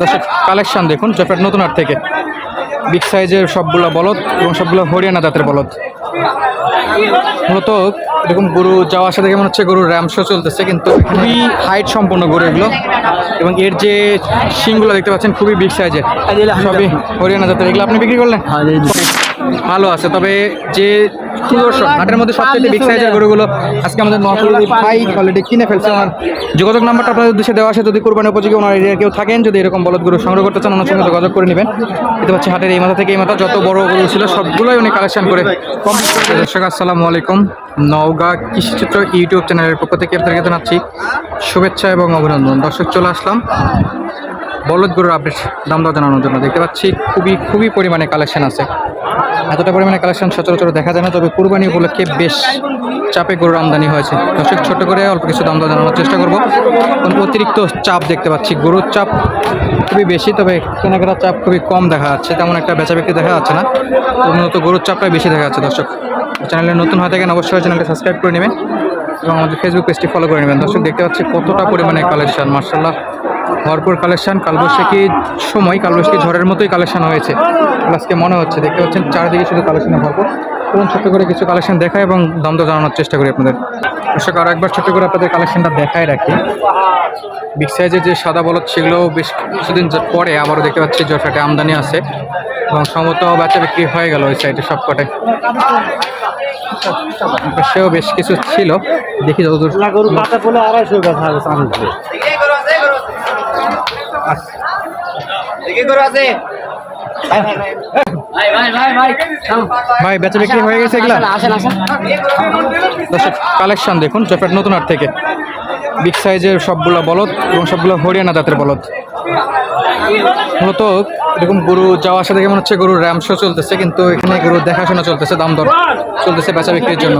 দর্শক কালেকশন দেখুন জয়ফ্রাট নতুন হাট থেকে। বিগ সাইজের সবগুলো বলদ এবং সবগুলো হরিয়ানা জাতের বলদ। মূলত এরকম গরু যাওয়া আসা দেখে মনে হচ্ছে গরুর র্যাম শো চলতেছে কিন্তু খুবই হাইট সম্পন্ন গরু এগুলো। এবং এর যে শিংগুলো দেখতে পাচ্ছেন খুবই বিগ সাইজের সবই হরিয়ানা জাতের এগুলো আপনি বিক্রি করলেন? ভালো আছে তবে যে সুদর্শন হাটের মধ্যে সবচেয়ে বিগ সাইজের গরুগুলো আজকে আমাদের নোয়াখালী হাই কোয়ালিটি কিনে ফেলছে। আমার যোগাযোগ নাম্বারটা আপনাদের উদ্দেশ্যে দেওয়া আছে যদি কোরবানি উপযোগী ওনার এরিয়ার কেউ থাকেন যদি এরকম বলদ গরু সংগ্রহ করতে চান ওনার সঙ্গে যোগাযোগ করে নেবেন। দেখতে পাচ্ছি হাটের এই মাথা থেকে এই মাথা যত বড় গরু ছিল সবগুলোই উনি কালেকশন করে কমপ্লিট করে দর্শক আসসালামু আলাইকুম। নওগাঁ কৃষিচিত্র ইউটিউব চ্যানেলের পক্ষ থেকে আপনাদেরকে জানাচ্ছি শুভেচ্ছা এবং অভিনন্দন। দর্শক চলে আসলাম। বলদ গরুর আপডেট দাম দর জানানোর জন্য দেখতে পাচ্ছি, খুবই খুবই পরিমাণে কালেকশন আছে। এতটা পরিমাণে কালেকশন সচরাচর দেখা যায় না, তবে কুরবানি উপলক্ষে বেশ চাপে গরুর আমদানি হয়েছে। দর্শক ছোট করে অল্প কিছু দাম দর জানানোর চেষ্টা করব। কারণ অতিরিক্ত চাপ দেখতে পাচ্ছি, গরুর চাপ খুবই বেশি, তবে কেনাকাটার চাপ খুবই কম দেখা যাচ্ছে, তেমন একটা বেচা বিক্রি দেখা যাচ্ছে না। মূলত গরুর চাপটাই বেশি দেখা যাচ্ছে, দর্শক। চ্যানেলে নতুন হয়ে থাকেন, অবশ্যই চ্যানেলটা সাবস্ক্রাইব করে নেবেন এবং আমাদের ফেসবুক পেজটি ফলো করে নেবেন। দর্শক, দেখতে পাচ্ছি কতটা পরিমাণে কালেকশন মার্শাল্লাহ ভরপুর কালেকশন কালবৈশাখী সময় কালবৈশাখী ঝড়ের মতোই কালেকশন হয়েছে। আজকে মনে হচ্ছে দেখতে পাচ্ছেন চারিদিকে শুধু কালেকশনে ভরপুর। এবং ছোট্ট করে কিছু কালেকশন দেখায় এবং দাম দর জানানোর চেষ্টা করি আপনাদের। দর্শক আরও একবার ছোট্ট করে আপনাদের কালেকশনটা দেখায় রাখি। বিগ সাইজের যে সাদা বলদ সেগুলোও বেশ কিছুদিন পরে আবারও দেখতে পাচ্ছি জয়ফ্রাটে আমদানি আছে। এবং সম্ভবত বাচ্চা বিক্রি হয়ে গেল ওই সাইডে সবকটাই। সেও বেশ কিছু ছিল। দেখি যতদূর গরু কাটা পড়লে আড়াইশো কথা হবে চাঁদে ভাই বেচা বিক্রি হয়ে গেছে এগুলা? দর্শক কালেকশন দেখুন জয়ফ্রাট নতুন হাট থেকে। বিগ সাইজের সবগুলো বলদ এবং সবগুলো হরিয়ানা জাতের বলদ। মূলত এরকম গরু যাওয়া আসা দেখে মনে হচ্ছে গরুর র্যাম শো চলতেছে কিন্তু এখানে গরুর দেখাশোনা চলতেছে দাম দর চলতেছে বেচা বিক্রির জন্য।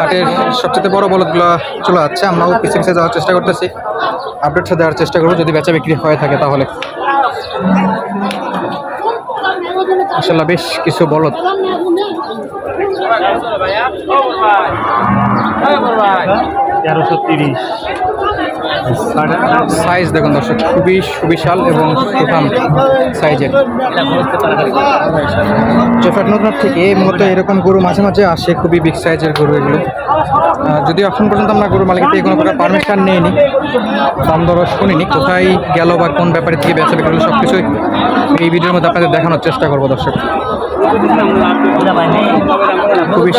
হাটের সবচেয়ে বড় বলদগুলো চলে যাচ্ছে আমরাও পিছিয়ে পিছিয়ে যাওয়ার চেষ্টা করতেছি। আপডেটটা দেওয়ার চেষ্টা করব। যদি বেচা বিক্রি হয়ে থাকে তাহলে। আসলে বেশ কিছু বলদ। তেরোশো তিরিশ। সাইজ দেখুন দর্শক, খুবই সুবিশাল এবং প্রধান সাইজের জফাট নদনাথ থেকে মূলত এরকম গরু মাঝে মাঝে আসে, খুবই বিগ সাইজের গরু এগুলো। যদিও এখন পর্যন্ত আমরা গরু মালিকের থেকে কোনো প্রকার পারমিশন নিইনি, দাম দরও শুনিনি, কোথায় গেল বা কোন ব্যাপারে থেকে বেচা বিক্রি সব কিছুই এই ভিডিওর মধ্যে আপনাদের দেখানোর চেষ্টা করব দর্শক। খুবই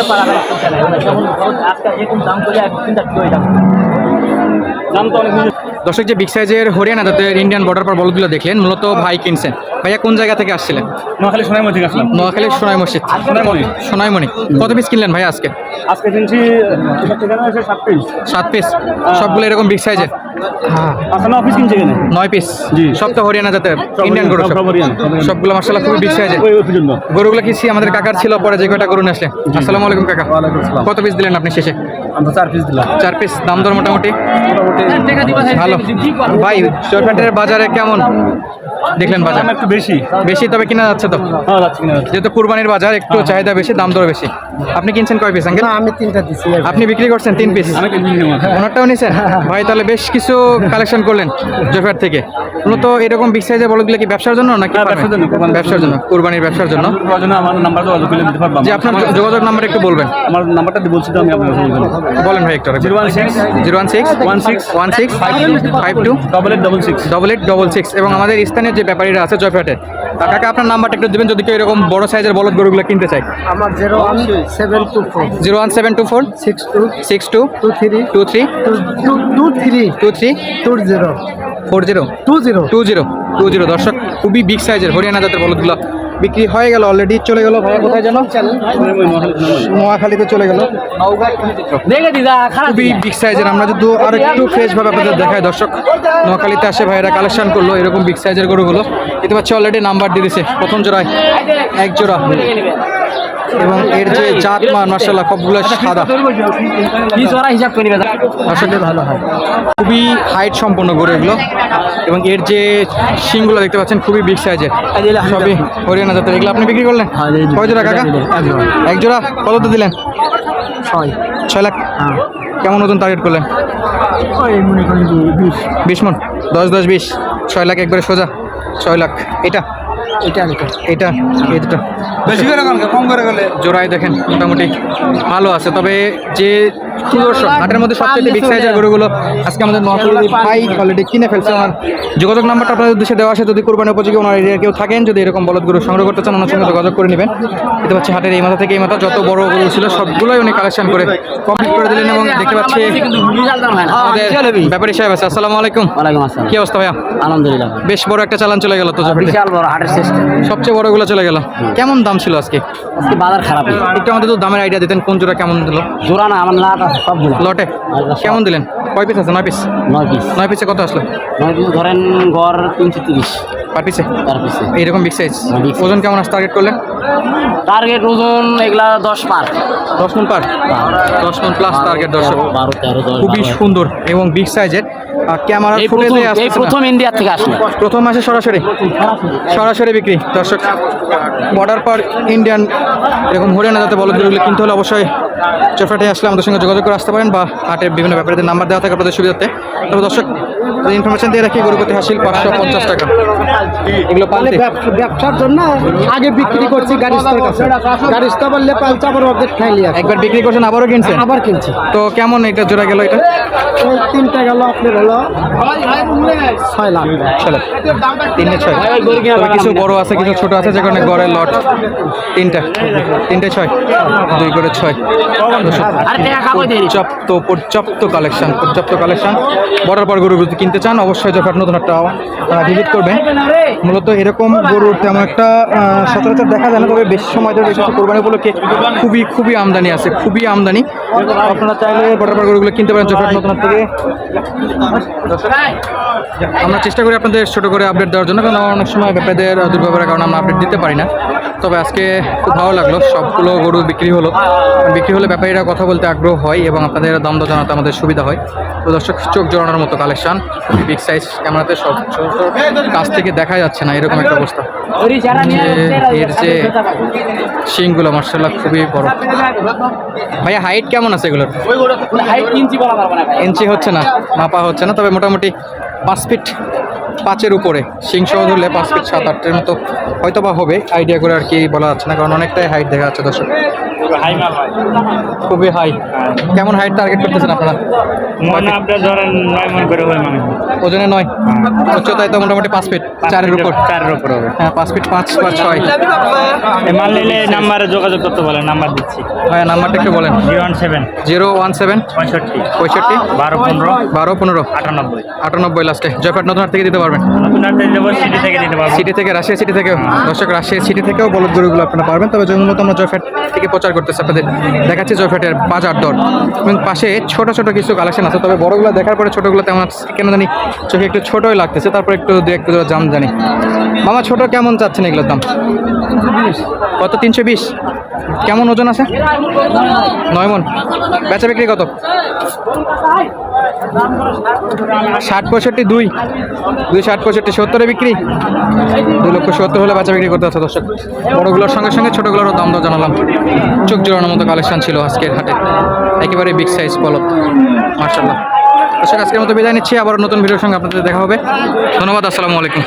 দর্শক যে বিগ সাইজের হরিয়ানা জাতের ইন্ডিয়ান বর্ডার পর বলগুলো দেখলেন মূলত ভাই কিনছেন। ভাইয়া কোন জায়গা থেকে আসছিলেন? নোয়াখালী সোনাই মধ্যে আসলাম। নোয়াখালীর সোনাই মসজিদ। সোনাইমণি। কত পিস কিনলেন ভাই আজকে? আজকে কিনছি সাত পিস সবগুলো এরকম বিগ সাইজের আচ্ছা নয় পিস জি। সব তো হরিয়ানা জাতের ইন্ডিয়ান গরু। সবগুলো মার্শাল্লাহ খুবই বিগ সাইজের গরুগুলো কিনছি আমাদের কাকার ছিল পরে যে কয়টা গরু নিয়ে আসলেন। আসসালামু আলাইকুম কাকা। কত পিস দিলেন আপনি শেষে? আমরা চার পিস দিলাম। চার পিস দাম দর মোটামুটি? মোটামুটি ভালো। ভাই চরফাটের বাজারে কেমন? দেখলেন বাজার? দাম একটু বেশি। বেশি তবে কিনা যাচ্ছে তো? হ্যাঁ যাচ্ছে কিনা যাচ্ছে। যেহেতু কুরবানির বাজার একটু চাহিদা বেশি দাম দর বেশি। আপনি কিনছেন কয় পিস আঙ্কেল? আমি তিনটা দিছি আপনি বিক্রি করছেন তিন পিস ওনারটাও নিছেন? ভাই তাহলে বেশ কিছু কালেকশন করলেন জয়ফার থেকে। মূলত এরকম বিগ সাইজে বলগুলো কি ব্যবসার জন্য নাকি ব্যবসার জন্য, কোরবানির ব্যবসার জন্য আমার নাম্বার যোগাযোগ করে দিতে পারব। যে আপনার যোগাযোগ নাম্বার একটু বলবেন। আমার নাম্বারটা বলছি তো আমি বলব। বলেন ভাই একটু zero one six zero one six one six one six five two double eight double six. Double eight double six. এবং আমাদের স্থানীয় যে ব্যাপারীরা আছে জয়ফাটের কাকাকে আপনার নাম্বারটা একটু দেবেন যদি কেউ এরকম বড় সাইজের বলদ গরুগুলো কিনতে চায়। আমার zero one seven two four. Zero one seven two four six two six two two three two three two two three two three two zero. Four zero two zero. Two zero two zero. দর্শক খুবই big সাইজের হরিয়ানা জাতের বলদগুলো বিক্রি হয়ে গেল already চলে গেল ভাইয়া কোথায় যেন? নোয়াখালীতে চলে গেল। খুবই বিগ সাইজের আমরা যদি আর একটু ফ্রেশ ভাবে আপনাদের দেখায় দর্শক নোয়াখালীতে আসে ভাইয়েরা কালেকশন করল এরকম বিগ সাইজের গরুগুলো। এতে পাচ্ছে অলরেডি নাম্বার দিয়ে দিছে প্রথম জোড়ায় এক জোড়া। এবং এর যে জাত মান মার্শাল্লাহ সবগুলো সাদা। হিসাব করে নিবে আসলে ভালো হয়। খুবই হাইট সম্পন্ন গরু এগুলো এবং এর যে শিংগুলো দেখতে পাচ্ছেন খুবই বিগ সাইজের সবই হরিয়ানা জাতের। এগুলো আপনি বিক্রি করলেন? কয় জোড়া কাকা? এক জোড়া। কত দিলেন? ছয়। ছয় লাখ। কেমন ওজন টার্গেট করলেন? বিশ মন? দশ দশ বিশ। ছয় লাখ একবারে সোজা। ছয় লাখ। এটা? এটা এটা। এটা বেশি করে কম করে গেলে জোড়ায় দেখেন মোটামুটি ভালো আছে। তবে যে সুদর্শন হাটের মধ্যে সবচেয়ে বিগ সাইজের গরুগুলো আজকে আমাদের নোয়াখালী হাই কোয়ালিটি কিনে ফেলছে আমার। যোগাযোগ নাম্বারটা আপনাদের উদ্দেশ্যে দেওয়া আছে। যদি কোরবানি উপযোগী ওনার এরিয়ার কেউ থাকেন যদি এরকম বলদ গরু সংগ্রহ করতে চান ওনার সঙ্গে যোগাযোগ করে নেবেন। দেখতে পাচ্ছি হাটের এই মাথা থেকে এই মাথা যত বড় গরু ছিল সবগুলোই উনি কালেকশন করে কমপ্লিট করে দিলেন এবং দেখতে পাচ্ছি আমাদের ব্যাপারী সাহেব আছে। আসসালামু আলাইকুম। ওয়ালাইকুম আসসালাম। কি অবস্থা ভাইয়া? আলহামদুলিল্লাহ। বেশ বড় একটা চালান চলে গেল তো বিশাল বড় হাটের শেষটা সবচেয়ে বড়গুলো চলে গেল। কেমন দাম ছিল আজকে? আজকে বাজার খারাপ। একটু আমাদের তো দামের আইডিয়া দিতেন কোন জোড়া কেমন দিল? জোড়া না আমার লাট সব লটে? কেমন দিলেন? কয় পিস আছে? নয় পিস নয় পিস নয় পিসে কত আসলো? নয় পিস ধরেন গড় তিনশো তিরিশ। পার পিসে তার পিসে এইরকম বিগ সাইজ হ্যাঁ। ওজন কেমন আসছে টার্গেট করলেন টার্গেট ওজন এগুলা দশ পার। দশ মন পার? দশ মন প্লাস টার্গেট দর্শক। বারো তেরো দশ খুবই সুন্দর এবং বিগ সাইজের ক্যামেরা ফুটেজে আসছে প্রথম ইন্ডিয়া থেকে আসলো। প্রথম মাসে সরাসরি? সরাসরি বিক্রি দর্শক। বর্ডার পর ইন্ডিয়ান এরকম হরিয়ানা যাতে বলদ গরুগুলো কিনতে হলে অবশ্যই চোফাটে আসলে আমাদের সঙ্গে যোগাযোগ করে আসতে পারেন বা হাটের বিভিন্ন ব্যাপারে নাম্বার দেওয়া থাকে আপনাদের সুবিধাতে তবে দর্শক ইনফরমেশন দিয়ে রাখি গরুপতি হাসিল পাঁচশো পঞ্চাশ টাকা। এগুলো পালতে। ব্যবসার জন্য আগে বিক্রি করছি গাড়িস্তর কাছে। গাড়িস্তা বললে পালতে আবার অর্ধেক খাইলি আছে একবার বিক্রি করছেন আবারও কিনছেন? আবার কিনছি। তো কেমন এটা জোড়া গেল এটা? তিনটা গেল আপনার হলো ছয় লাখ। চলো তিনটে ছয়। কিছু বড় আছে কিছু ছোট আছে যে কারণে গড়ের লট। তিনটা। তিনটে ছয়। দুই করে ছয়। আরে টাকা পর্যাপ্ত পর্যাপ্ত কালেকশন পর্যাপ্ত কালেকশন বড়ার পর গরু যদি কিনতে চান, অবশ্যই যখন নতুন একটা ভিজিট করবেন মূলত এরকম গরুর তেমন একটা সচরাচর দেখা যায় না, তবে বেশি সময় ধরে এসেছে কোরবানি উপলক্ষে। খুবই খুবই আমদানি আছে, খুবই আমদানি। আপনারা চাইলে বড়ার গরুগুলো কিনতে পারেন যখন নতুন থেকে। আমরা চেষ্টা করি আপনাদের ছোটো করে আপডেট দেওয়ার জন্য, কারণ অনেক সময় ব্যাপারীদের দুর্ব্যবহারের কারণে আমরা আপডেট দিতে পারি না। তবে আজকে খুব ভালো লাগল, সবগুলো গরু বিক্রি হলো। বিক্রি হলে ব্যাপারীরা কথা বলতে আগ্রহ হয় এবং আপনাদের দাম দর জানাতে আমাদের সুবিধা হয়। তো দর্শক, চোখ জড়ানোর মতো কালেকশন খুবই বিগ সাইজ ক্যামেরাতে সব কাছ থেকে দেখা যাচ্ছে না এরকম একটা অবস্থা। এর যে শিংগুলো মার্শাল্লাহ খুবই বড়। ভাইয়া হাইট কেমন আছে এগুলোর? ভাই। ইঞ্চি হচ্ছে না মাপা হচ্ছে না তবে মোটামুটি পাঁচ ফিট পাঁচের উপরে। সিং সহ ধরলে পাঁচ ফিট সাত আটের মতো হয়তো বা হবে আইডিয়া করে আর কি বলা যাচ্ছে না কারণ অনেকটাই হাইট দেখা যাচ্ছে দর্শক। ভাই খুবই হাই কেমন হাইট টার্গেট করতেছেন আপনারা? আপনার ধরেন নয় মন করে হয় মানে ওজনে নয়? উচ্চতায় তো মোটামুটি পাঁচ ফিট চারের উপর। চারের উপর হবে। হ্যাঁ পাঁচ ফিট পাঁচ বা ছয়। মাল নিলে নাম্বারে যোগাযোগ করতে বলেন নাম্বার দিচ্ছি। ভাইয়া নাম্বারটা একটু বলেন। Zero one seven. Zero one seven. পঁয়ষট্টি। পঁয়ষট্টি। বারো পনেরো। বারো পনেরো। আটানব্বই। আটানব্বই লাস্টে জয়পাট নতুন হাট থেকে দিতে পারবেন? সিটি থেকে দিতে পারব। সিটি থেকে রাশিয়া সিটি থেকেও। দর্শক রাশিয়া সিটি থেকেও বলদ গরুগুলো আপনারা পারবেন। তবে মূলত আমরা জয়ফ্যাট থেকে প্রচার করতেছি আপনাদের দেখাচ্ছি জয়ফ্যাটের বাজার দর। এবং পাশে ছোট ছোট কিছু কালেকশন আছে, তবে বড়গুলো দেখার পরে ছোটগুলো তেমন কেন জানি চোখে একটু ছোটোই লাগতেছে, তারপর একটু দু একটু দাম জানি। মামা, ছোট কেমন চাচ্ছেন এগুলোর দাম? কত? তিনশো বিশ। কেমন ওজন আছে? নয় মন। বেচা বিক্রি কত? ষাট পঁয়ষট্টি দুই। দুই ষাট পঁয়ষট্টি, সত্তরে বিক্রি। দুই লক্ষ সত্তর হলে বাচ্চা বিক্রি করতে হচ্ছে দর্শক। বড়গুলোর সঙ্গে সঙ্গে ছোটগুলোরও দাম দর জানালাম। চোখ জোড়ানোর মতো কালেকশন ছিল আজকের হাটে। একেবারে বিগ সাইজ বলত মার্শাল্লাহ দর্শক, আজকের মতো বিদায় নিচ্ছি। আবার নতুন ভিডিওর সঙ্গে আপনাদের দেখা হবে। ধন্যবাদ, আসসালামু আলাইকুম।